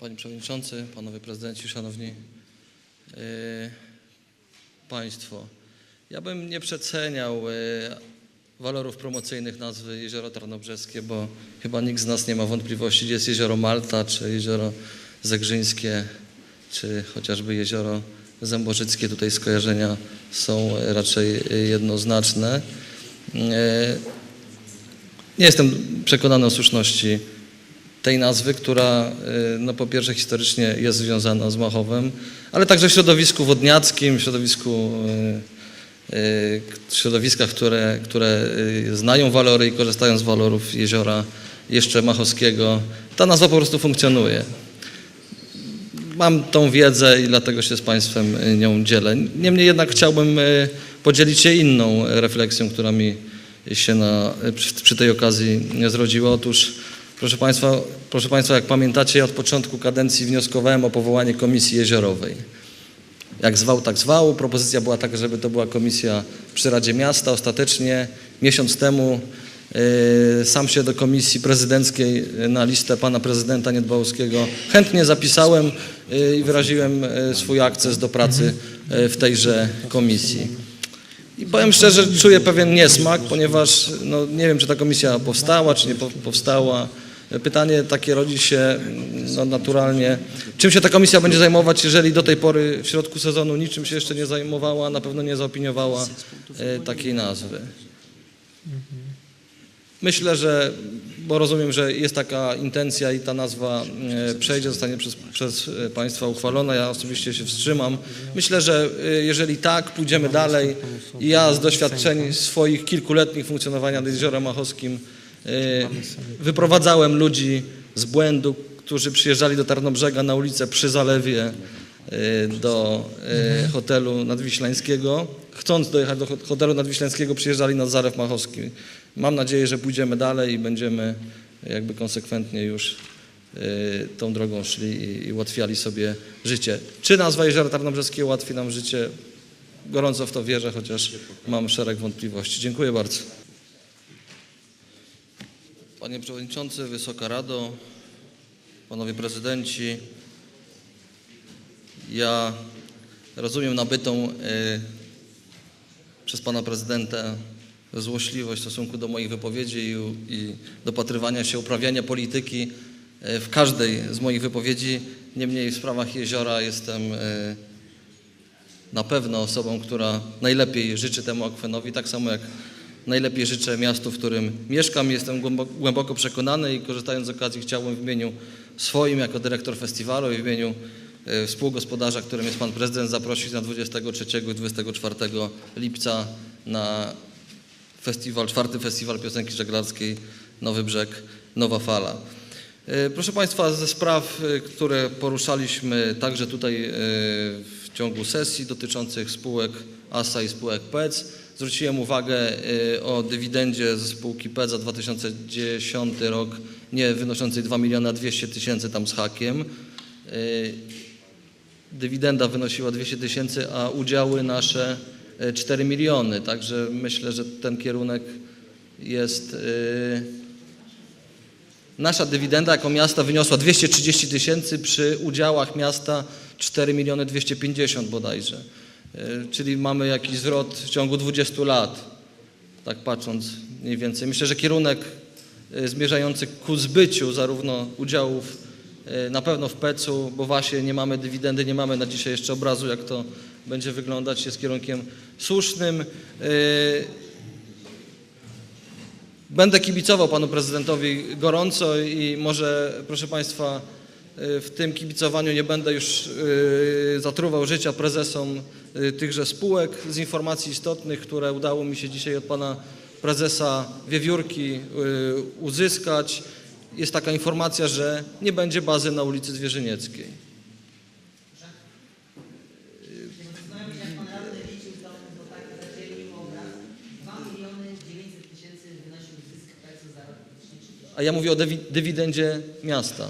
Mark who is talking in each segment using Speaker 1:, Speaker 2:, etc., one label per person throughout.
Speaker 1: Panie Przewodniczący, Panowie Prezydenci, Szanowni yy, Państwo. Ja bym nie przeceniał yy, walorów promocyjnych nazwy Jezioro Tarnobrzeskie, bo chyba nikt z nas nie ma wątpliwości, gdzie jest Jezioro Malta, czy Jezioro Zegrzyńskie, czy chociażby Jezioro Zębożyckie. Tutaj skojarzenia są raczej yy, jednoznaczne. Nie jestem przekonany o słuszności tej nazwy, która y, no, po pierwsze historycznie jest związana z Machowem, ale także w środowisku wodniackim, w środowisku, y, y, środowiskach, które, które znają walory i korzystają z walorów jeziora jeszcze machowskiego. Ta nazwa po prostu funkcjonuje. Mam tą wiedzę i dlatego się z Państwem nią dzielę. Niemniej jednak chciałbym podzielić się inną refleksją, która mi się na, przy tej okazji zrodziła. Otóż, proszę Państwa, proszę Państwa, jak pamiętacie, ja od początku kadencji wnioskowałem o powołanie Komisji Jeziorowej. Jak zwał, tak zwał. Propozycja była taka, żeby to była komisja przy Radzie Miasta. Ostatecznie miesiąc temu y, sam się do komisji prezydenckiej y, na listę pana prezydenta Niedbałowskiego chętnie zapisałem y, i wyraziłem y, swój akces do pracy y, w tejże komisji. I powiem szczerze, czuję pewien niesmak, ponieważ no, nie wiem, czy ta komisja powstała, czy nie po- powstała. Pytanie takie rodzi się no, naturalnie. Czym się ta komisja będzie zajmować, jeżeli do tej pory w środku sezonu niczym się jeszcze nie zajmowała, na pewno nie zaopiniowała e, takiej nazwy? Myślę, że, bo rozumiem, że jest taka intencja i ta nazwa e, przejdzie, zostanie przez, przez e, Państwa uchwalona. Ja osobiście się wstrzymam. Myślę, że jeżeli tak, pójdziemy dalej. Ja z doświadczeń swoich kilkuletnich funkcjonowania nad Jeziorem Machowskim wyprowadzałem ludzi z błędu, którzy przyjeżdżali do Tarnobrzega na ulicę przy Zalewie e, do e, hotelu nadwiślańskiego. Chcąc dojechać do hot- hotelu nadwiślańskiego przyjeżdżali nad Zarew Machowski. Mam nadzieję, że pójdziemy dalej i będziemy jakby konsekwentnie już tą drogą szli i, ułatwiali sobie życie. Czy nazwa Jeziora Tarnobrzeskie ułatwi nam życie? Gorąco w to wierzę, chociaż mam szereg wątpliwości. Dziękuję bardzo. Panie Przewodniczący, Wysoka Rado, Panowie Prezydenci, ja rozumiem nabytą y, przez Pana Prezydenta złośliwość w stosunku do moich wypowiedzi i, i dopatrywania się uprawiania polityki y, w każdej z moich wypowiedzi. Niemniej w sprawach jeziora jestem y, na pewno osobą, która najlepiej życzy temu akwenowi, tak samo jak najlepiej życzę miastu, w którym mieszkam. Jestem głęboko, przekonany i korzystając z okazji chciałbym w imieniu swoim jako dyrektor festiwalu i w imieniu e, współgospodarza, którym jest pan prezydent, zaprosić na 23 i 24 lipca na festiwal, czwarty festiwal piosenki żeglarskiej Nowy Brzeg, Nowa Fala. E, Proszę Państwa, ze spraw, e, które poruszaliśmy także tutaj w ciągu sesji dotyczących spółek ASA i spółek PEC, zwróciłem uwagę e, o dywidendzie ze spółki PEC za 2010 rok, nie wynoszącej 2 miliona 200 tysięcy tam z hakiem. E, Dywidenda wynosiła 200 tysięcy, a udziały nasze e, 4 miliony. Także myślę, że ten kierunek jest. e, Nasza dywidenda jako miasta wyniosła 230 tysięcy, przy udziałach miasta 4 miliony 250 bodajże. E, Czyli mamy jakiś zwrot w ciągu 20 lat, tak patrząc mniej więcej. Myślę, że kierunek e, zmierzający ku zbyciu zarówno udziałów e, na pewno w PEC-u, bo właśnie nie mamy dywidendy, nie mamy na dzisiaj jeszcze obrazu, jak to będzie wyglądać, jest kierunkiem słusznym. Będę kibicował panu prezydentowi gorąco i może, proszę państwa, w tym kibicowaniu nie będę już y, zatruwał życia prezesom y, tychże spółek z informacji istotnych, które udało mi się dzisiaj od pana prezesa Wiewiórki y, uzyskać. Jest taka informacja, że nie będzie bazy na ulicy Zwierzynieckiej.
Speaker 2: Znajomi, jak pan radny liczył, to, to zadzielił obraz. 2 miliony 900 tysięcy wynosił zysk PEC za rok 2030.
Speaker 1: A ja mówię o dywi- dywidendzie miasta.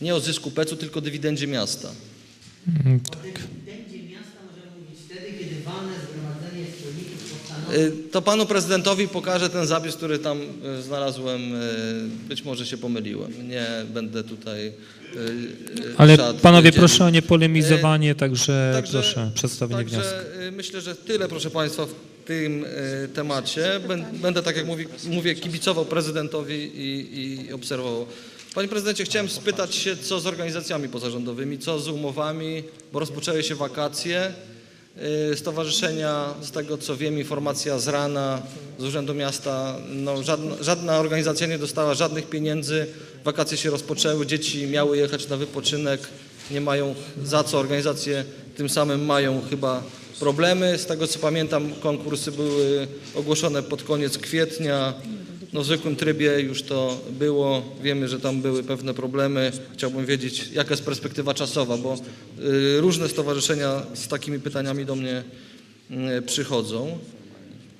Speaker 1: Nie o zysku PEC-u, tylko dywidendzie miasta.
Speaker 2: O dywidendzie miasta możemy mówić wtedy, kiedy walne zgromadzenie wspólników postanowi
Speaker 1: Y, To panu prezydentowi pokażę ten zapis, który tam y, znalazłem. y, Być może się pomyliłem. Nie będę tutaj.
Speaker 3: Ale panowie, proszę o niepolemizowanie, także,
Speaker 1: Także-
Speaker 3: proszę, przedstawienie wniosku.
Speaker 1: Także y, myślę, że tyle, proszę Państwa, w tym temacie. Bę- Będę, tak jak mówi, mówię, kibicował prezydentowi i, i obserwował. Panie prezydencie, chciałem spytać się, co z organizacjami pozarządowymi, co z umowami, bo rozpoczęły się wakacje. Y, Stowarzyszenia, z tego co wiem, informacja z rana z Urzędu Miasta, no, żadna, żadna organizacja nie dostała żadnych pieniędzy, wakacje się rozpoczęły, dzieci miały jechać na wypoczynek, nie mają za co, organizacje tym samym mają chyba problemy. Z tego co pamiętam, konkursy były ogłoszone pod koniec kwietnia. No, w zwykłym trybie już to było. Wiemy, że tam były pewne problemy. Chciałbym wiedzieć, jaka jest perspektywa czasowa, bo y, różne stowarzyszenia z takimi pytaniami do mnie y, przychodzą.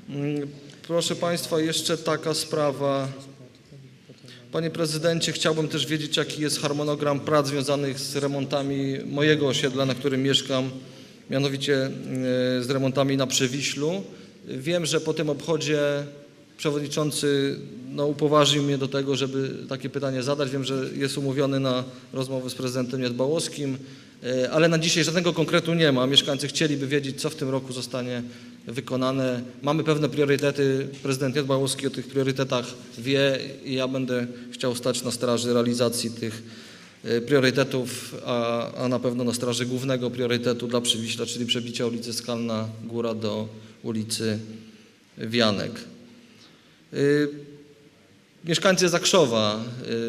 Speaker 1: Mm, Proszę Państwa, jeszcze taka sprawa. Panie prezydencie, chciałbym też wiedzieć, jaki jest harmonogram prac związanych z remontami mojego osiedla, na którym mieszkam, mianowicie e, z remontami na Przewiślu. Wiem, że po tym obchodzie przewodniczący no, upoważnił mnie do tego, żeby takie pytanie zadać. Wiem, że jest umówiony na rozmowę z prezydentem Niedbałowskim, e, ale na dzisiaj żadnego konkretu nie ma. Mieszkańcy chcieliby wiedzieć, co w tym roku zostanie wykonane. Mamy pewne priorytety. Prezydent Niedbałowski o tych priorytetach wie i ja będę chciał stać na straży realizacji tych e, priorytetów, a, a na pewno na straży głównego priorytetu dla Przywiśla, czyli przebicia ulicy Skalna Góra do ulicy Wianek. Y, Mieszkańcy Zakrzowa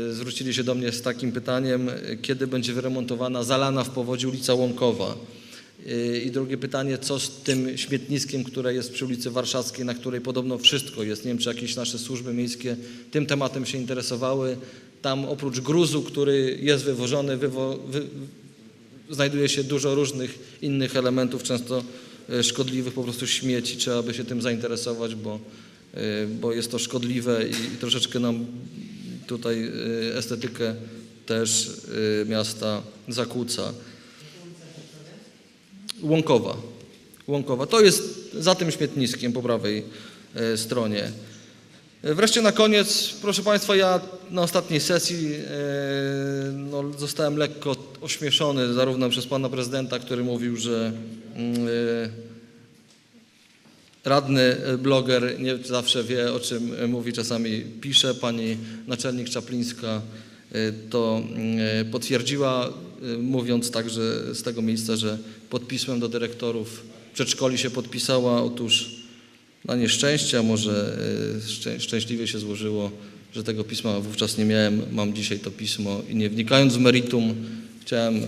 Speaker 1: y, zwrócili się do mnie z takim pytaniem, kiedy będzie wyremontowana zalana w powodzi ulica Łąkowa. Y, I drugie pytanie, co z tym śmietniskiem, które jest przy ulicy Warszawskiej, na której podobno wszystko jest. Nie wiem, czy jakieś nasze służby miejskie tym tematem się interesowały. Tam oprócz gruzu, który jest wywożony, wywo, wy, znajduje się dużo różnych innych elementów, często szkodliwych, po prostu śmieci. Trzeba by się tym zainteresować, bo, bo jest to szkodliwe i, troszeczkę nam tutaj e, estetykę też e, miasta zakłóca. Łąkowa. Łąkowa. To jest za tym śmietniskiem po prawej stronie. Wreszcie na koniec, proszę Państwa, ja na ostatniej sesji no, zostałem lekko ośmieszony zarówno przez Pana Prezydenta, który mówił, że mm, radny e, bloger nie zawsze wie, o czym e, mówi, czasami pisze. Pani naczelnik Czaplińska e, to potwierdziła, mówiąc także z tego miejsca, że pod pismem do dyrektorów przedszkoli się podpisała. Otóż na nieszczęście, a może szczę, szczęśliwie się złożyło, że tego pisma wówczas nie miałem. Mam dzisiaj to pismo i nie wnikając w meritum, chciałem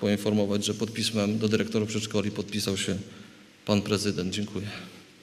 Speaker 1: poinformować, że pod pismem do dyrektorów przedszkoli podpisał się pan prezydent. Dziękuję.